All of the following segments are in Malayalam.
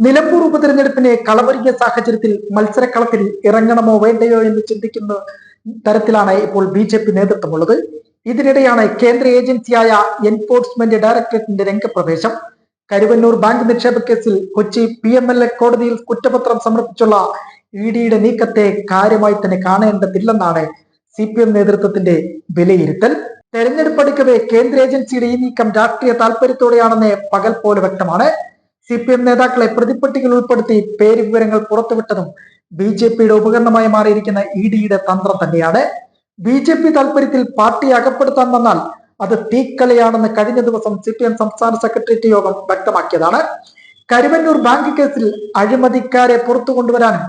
നിലമ്പൂർ ഉപതെരഞ്ഞെടുപ്പിനെ കളമൊരുങ്ങിയ സാഹചര്യത്തിൽ മത്സരക്കളത്തിൽ ഇറങ്ങണമോ വേണ്ടയോ എന്ന് ചിന്തിക്കുന്ന തരത്തിലാണ് ഇപ്പോൾ ബി ജെ പി നേതൃത്വമുള്ളത്. ഇതിനിടെയാണ് കേന്ദ്ര ഏജൻസിയായ എൻഫോഴ്സ്മെന്റ് ഡയറക്ടറേറ്റിന്റെ രംഗപ്രവേശം. കരുവന്നൂർ ബാങ്ക് നിക്ഷേപ കേസിൽ Kochi P M L A കോടതിയിൽ കുറ്റപത്രം സമർപ്പിച്ചുള്ള ഇ ഡിയുടെ നീക്കത്തെ കാര്യമായി തന്നെ കാണേണ്ടതില്ലെന്നാണ് സി പി എം നേതൃത്വത്തിന്റെ വിലയിരുത്തൽ. തെരഞ്ഞെടുപ്പ് അടുക്കവേ കേന്ദ്ര ഏജൻസിയുടെ ഈ നീക്കം രാഷ്ട്രീയ താല്പര്യത്തോടെയാണെന്ന് പകൽ പോലെ വ്യക്തമാണ്. സി പി എം നേതാക്കളെ പ്രതിപ്പട്ടികയിൽ ഉൾപ്പെടുത്തി പേര് വിവരങ്ങൾ പുറത്തുവിട്ടതും ബി ജെ പിയുടെ ഉപകരണമായി മാറിയിരിക്കുന്ന ഇ ഡിയുടെ തന്ത്രം തന്നെയാണ്. ബി ജെ പി താല്പര്യത്തിൽ പാർട്ടി അകപ്പെടുത്താൻ വന്നാൽ അത് തീക്കളിയാണെന്ന് കഴിഞ്ഞ ദിവസം സി പി എം സംസ്ഥാന സെക്രട്ടേറിയറ്റ് യോഗം വ്യക്തമാക്കിയതാണ്. കരുവന്നൂർ ബാങ്ക് കേസിൽ അഴിമതിക്കാരെ പുറത്തു കൊണ്ടുവരാനും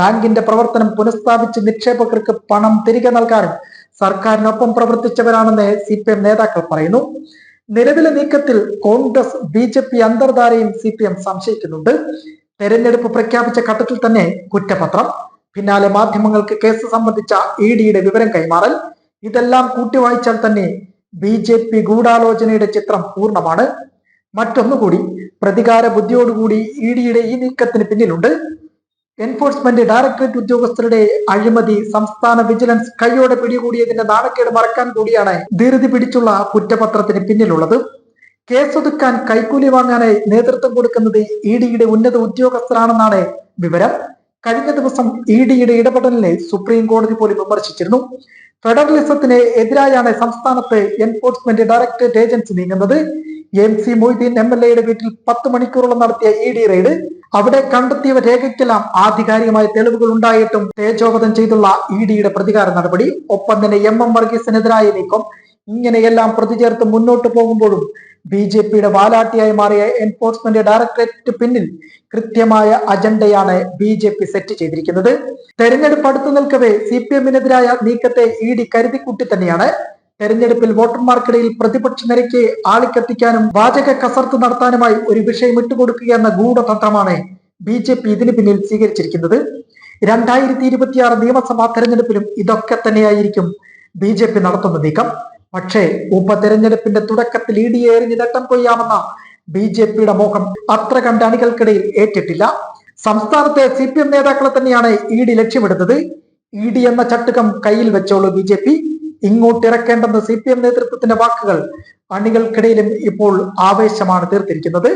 ബാങ്കിന്റെ പ്രവർത്തനം പുനഃസ്ഥാപിച്ച് നിക്ഷേപകർക്ക് പണം തിരികെ നൽകാനും സർക്കാരിനൊപ്പം പ്രവർത്തിച്ചവരാണെന്ന് സി നേതാക്കൾ പറയുന്നു. നിലവിലെ നീക്കത്തിൽ കോൺഗ്രസ് ബി ജെ പി അന്തർധാരയും സി പി എം സംശയിക്കുന്നുണ്ട്. തെരഞ്ഞെടുപ്പ് പ്രഖ്യാപിച്ച ഘട്ടത്തിൽ തന്നെ കുറ്റപത്രം. പിന്നാലെ മാധ്യമങ്ങൾക്ക് കേസ് സംബന്ധിച്ച ഇ ഡിയുടെ വിവരം കൈമാറൽ. ഇതെല്ലാം കൂട്ടിവായിച്ചാൽ തന്നെ ബി ജെ പി ഗൂഢാലോചനയുടെ ചിത്രം പൂർണമാണ്. മറ്റൊന്നുകൂടി പ്രതികാര ബുദ്ധിയോടുകൂടി ഇ ഡിയുടെ ഈ നീക്കത്തിന് പിന്നിലുണ്ട്. എൻഫോഴ്സ്മെന്റ് ഡയറക്ടറേറ്റ് ഉദ്യോഗസ്ഥരുടെ അഴിമതി സംസ്ഥാന വിജിലൻസ് കൈയോടെ പിടികൂടിയതിന്റെ നാണക്കേട് മറക്കാൻ കൂടിയാണ് ധീരതി പിടിച്ചുള്ള കുറ്റപത്രത്തിന് പിന്നിലുള്ളത്. കേസൊതുക്കാൻ കൈക്കൂലി വാങ്ങാനായി നേതൃത്വം കൊടുക്കുന്നത് ഇ ഡിയുടെ ഉന്നത ഉദ്യോഗസ്ഥരാണെന്നാണ് വിവരം. കഴിഞ്ഞ ദിവസം ഇ ഡിയുടെ ഇടപെടലിനെ സുപ്രീം കോടതി പോലും വിമർശിച്ചിരുന്നു. ഫെഡറലിസത്തിന് എതിരായാണ് സംസ്ഥാനത്ത് എൻഫോഴ്സ്മെന്റ് ഡയറക്ടറേറ്റ് ഏജൻസി നീങ്ങുന്നത്. M C Moideen M L എയുടെ വീട്ടിൽ പത്ത് മണിക്കൂറോളം നടത്തിയ ഇ ഡി റെയ്ഡ്. അവിടെ കണ്ടെത്തിയവ രേഖയ്ക്കെല്ലാം ആധികാരികമായ തെളിവുകൾ ഉണ്ടായിട്ടും തേജോവധം ചെയ്തുള്ള ഇ ഡിയുടെ പ്രതികാര നടപടി. ഒപ്പം തന്നെ എം എം വർഗീസിനെതിരായ നീക്കം. ഇങ്ങനെയെല്ലാം പ്രതിചേർത്ത് മുന്നോട്ട് പോകുമ്പോഴും ബി ജെ പിയുടെ വാലാട്ടിയായി മാറിയ എൻഫോഴ്സ്മെന്റ് ഡയറക്ടറേറ്റ് പിന്നിൽ കൃത്യമായ അജണ്ടയാണ് ബി ജെ പി സെറ്റ് ചെയ്തിരിക്കുന്നത്. തെരഞ്ഞെടുപ്പ് അടുത്തു നിൽക്കവേ സി പി എമ്മിനെതിരായ നീക്കത്തെ ഇ ഡി കരുതിക്കൂട്ടി തന്നെയാണ്. തെരഞ്ഞെടുപ്പിൽ വോട്ടർമാർക്കിടയിൽ പ്രതിപക്ഷ നിരക്ക് ആളിക്കത്തിക്കാനും വാചക കസർത്ത് നടത്താനുമായി ഒരു വിഷയം ഇട്ടുകൊടുക്കുക എന്ന ഗൂഢതന്ത്രമാണ് ബി ജെ പി ഇതിന് പിന്നിൽ സ്വീകരിച്ചിരിക്കുന്നത്. രണ്ടായിരത്തി ഇരുപത്തിയാറ് നിയമസഭാ തെരഞ്ഞെടുപ്പിലും ഇതൊക്കെ തന്നെയായിരിക്കും ബി ജെ പി നടത്തുന്ന നീക്കം. പക്ഷേ ഉപതെരഞ്ഞെടുപ്പിന്റെ തുടക്കത്തിൽ ഇ ഡി എറിഞ്ഞ് നേട്ടം കൊയ്യാമെന്ന ബി ജെ പിയുടെ മോഹം അത്ര കണ്ട അണികൾക്കിടയിൽ ഏറ്റിട്ടില്ല. സംസ്ഥാനത്തെ സി പി എം നേതാക്കളെ തന്നെയാണ് ഇ ഡി ലക്ഷ്യമിടുന്നത്. ഇ ഡി എന്ന ചട്ടുകം കയ്യിൽ വെച്ചോളൂ ബി ജെ പി. ഇങ്ങോട്ട് ഇറക്കേണ്ടെന്ന സി പി എം നേതൃത്വത്തിന്റെ വാക്കുകൾ അണികൾക്കിടയിലും ഇപ്പോൾ ആവേശമാണ് തീർത്തിരിക്കുന്നത്.